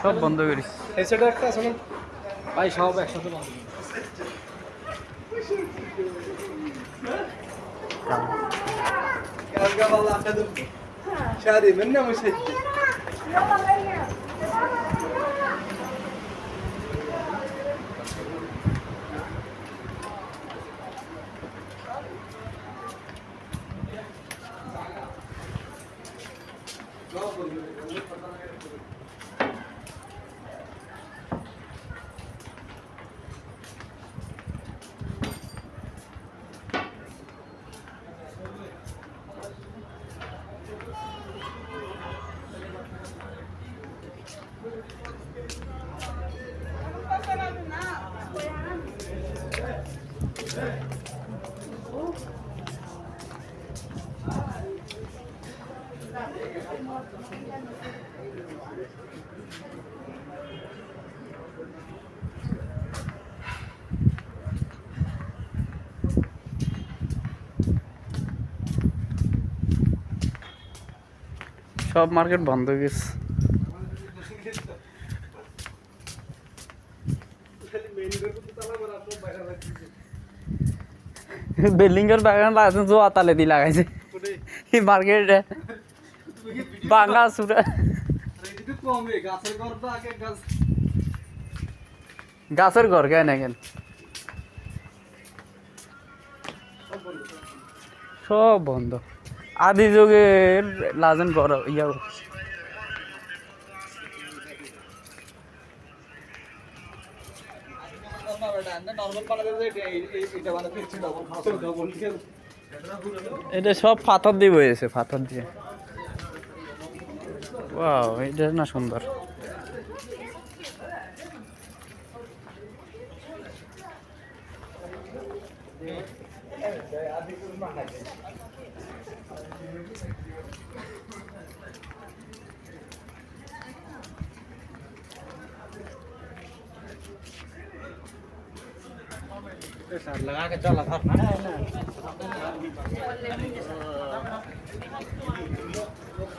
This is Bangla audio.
সব বন্ধ করিস এই সাইডে একটা আছে না ভাই সব একসাথে বন্ধ Karga vallahi kadın. Şadi ben ne No, porque... সব মার্কেট বন্ধ হয়ে গেছে। বিল্ডিং এর বাগান লাগাইছে জোয়া তালে দি লাগাইছে। মার্কেটে বাঙ্গা সুরা। গাছের ঘর কেন কেন সব বন্ধ। আদি যুগের লাজেন ঘর ইয়া এটা সব পাথর দিয়ে বয়েছে পাথর দিয়ে। ওয়াও এটা না সুন্দর लगा के चला था